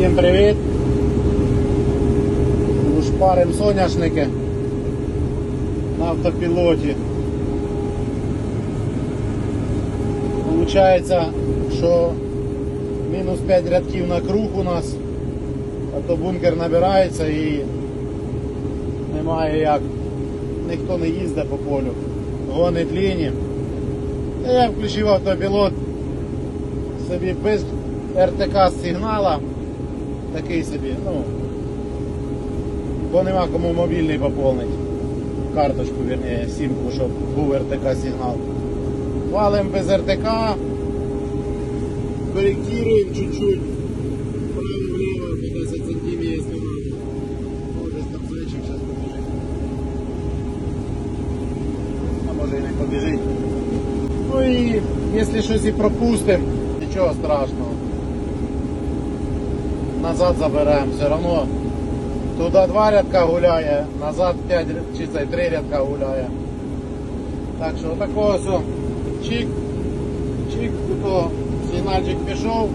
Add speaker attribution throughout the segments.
Speaker 1: Всім привіт! Шпарим соняшники на автопілоті. Получається, що мінус 5 рядків на круг у нас, а то бункер набирається і немає як. Ніхто не їздить по полю. Гонить лінії. Я включив автопілот собі без РТК сигнала. Такий собі, ну. Бо нема кому мобільний поповнити. Карточку, вірніше, сімку, щоб був РТК сигнал. Валим без РТК. Корректируем чуть-чуть. По 10 сантиметров, если надо. Может там зайчик сейчас побежит. А може і не побіжить. Ну і якщо щось і пропустимо, нічого страшного. Назад заберемо, все одно. Туди два рядка гуляє, назад 5 чи це 3 рядка гуляє. Так що отакого все. Чик, чик, тут сигнальчик пішов,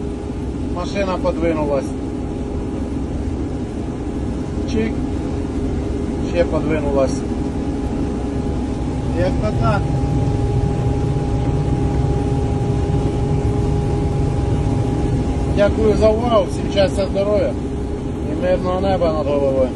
Speaker 1: машина подвинулась. Чик, ще подвинулась. Як то так. Дякую за увагу, всім щастя, здоров'я і мирного неба над головою.